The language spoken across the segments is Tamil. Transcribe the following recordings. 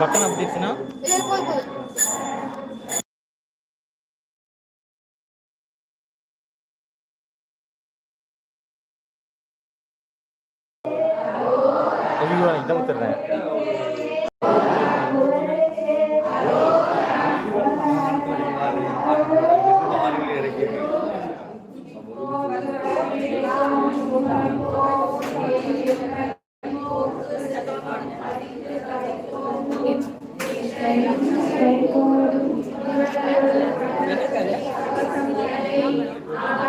பட்டன் அப்படிச்சுன்னா இதை ஊத்துறேன் Amen.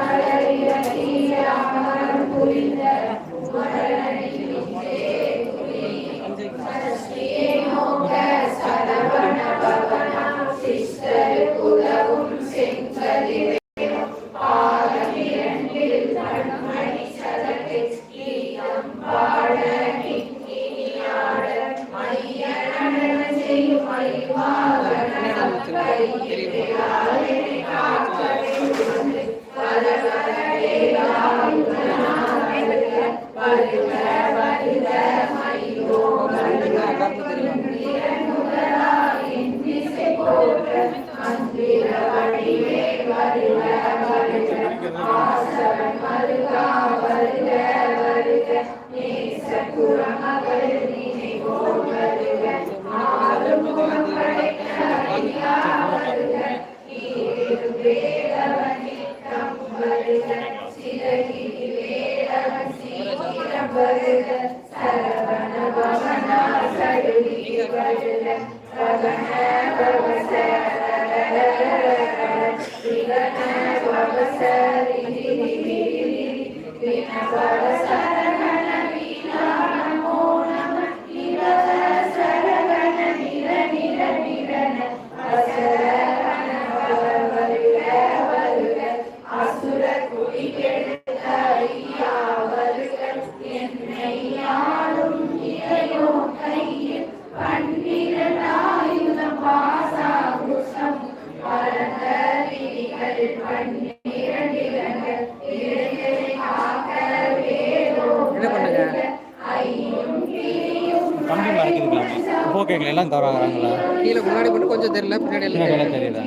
எல்லாம் தராங்கிறாங்களா கீழே முன்னாடி மட்டும் கொஞ்சம் தெரியல பின்னாடி எல்லாம் தெரியல.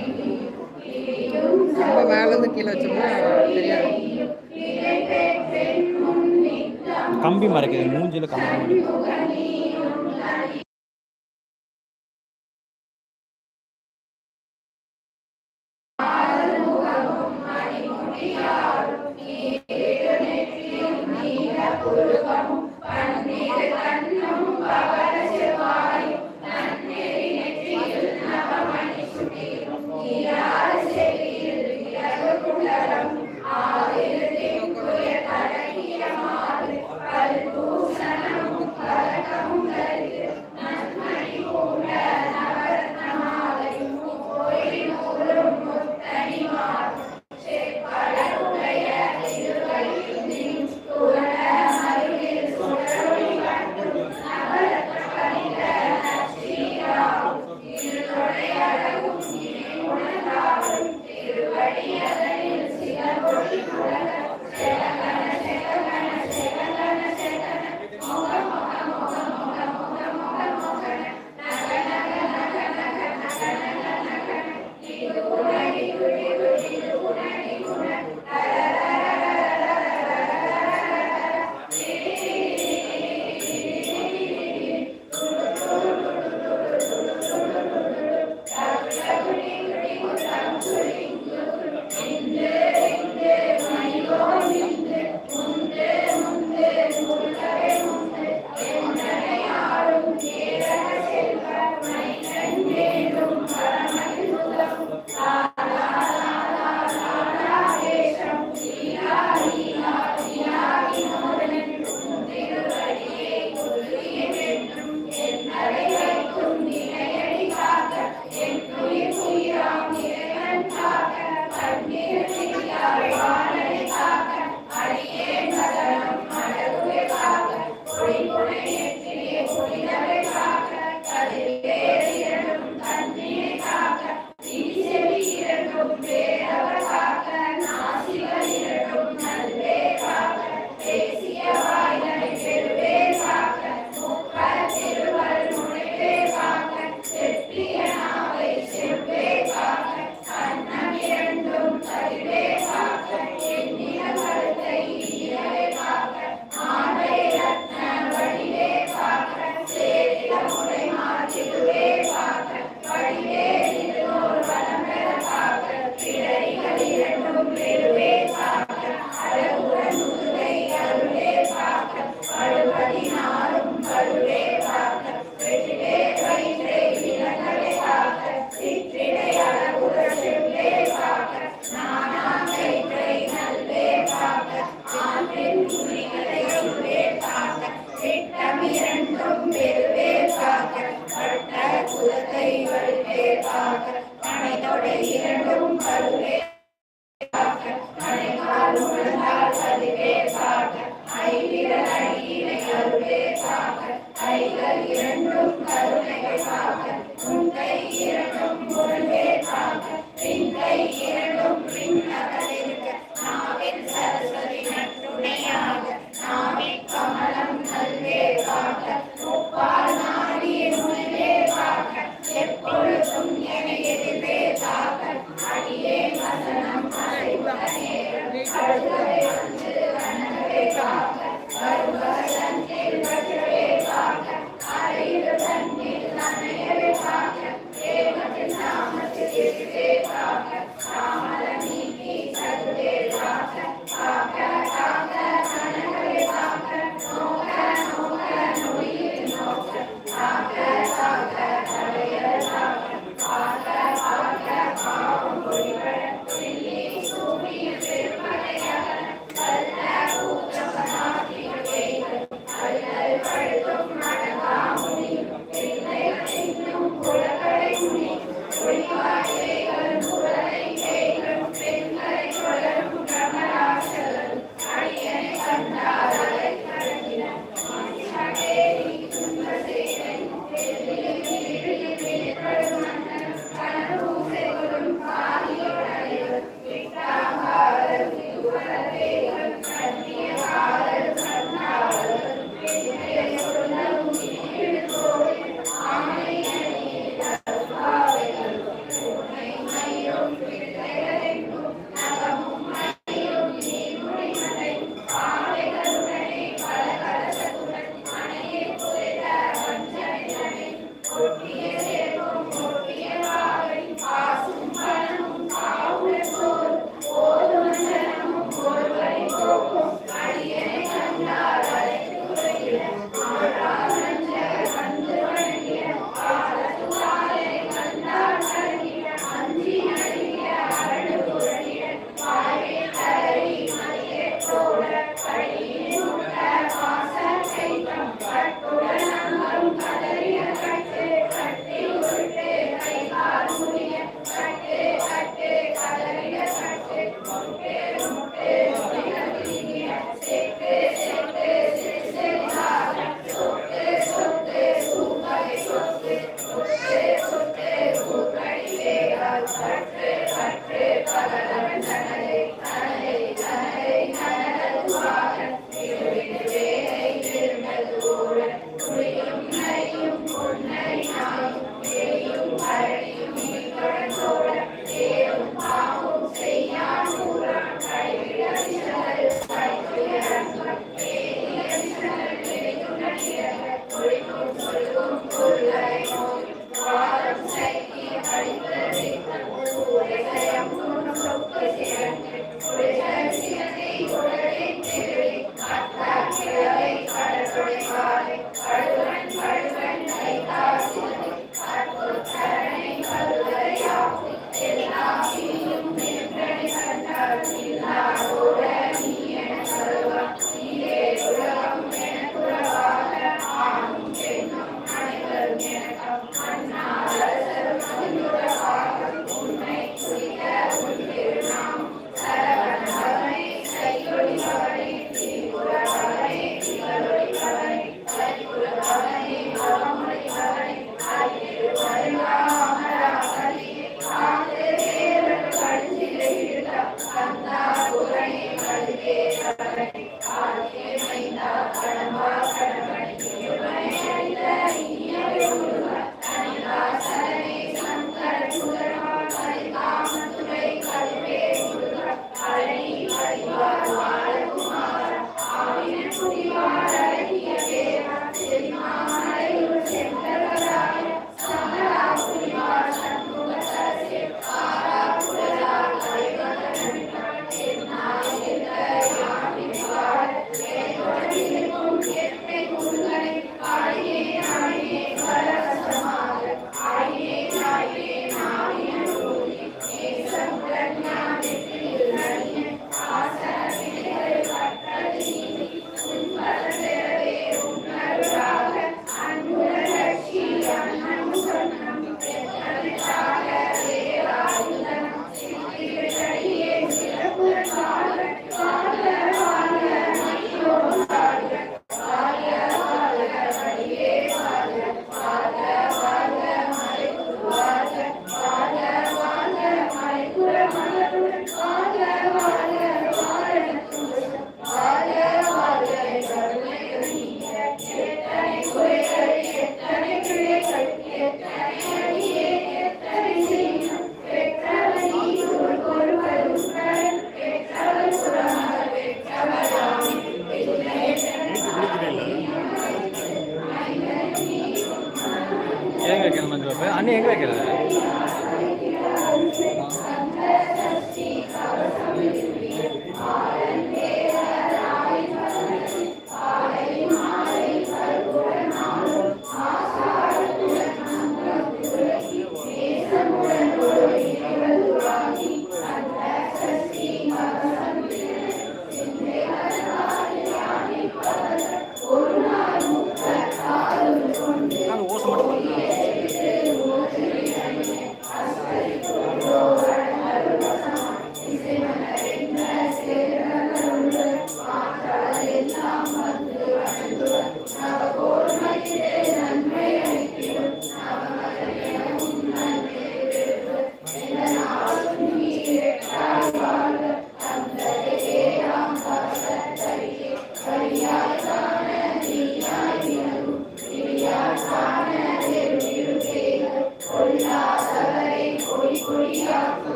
ரொம்ப மேலேருந்து கீழே வச்சோம்னா தெரியாது. கம்பி மறைக்குது மூஞ்சில கம்பி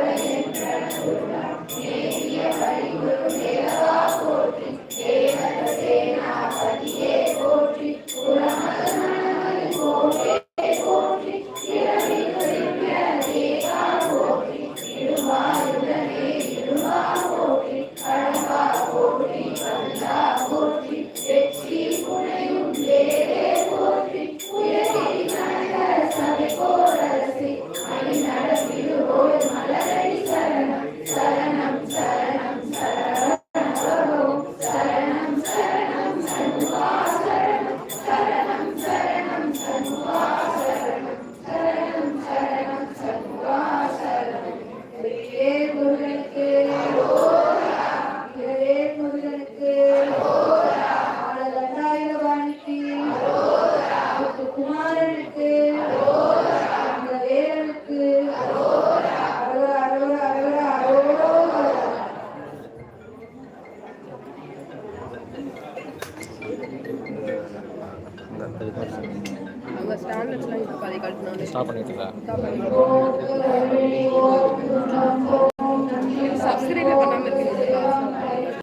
வேல்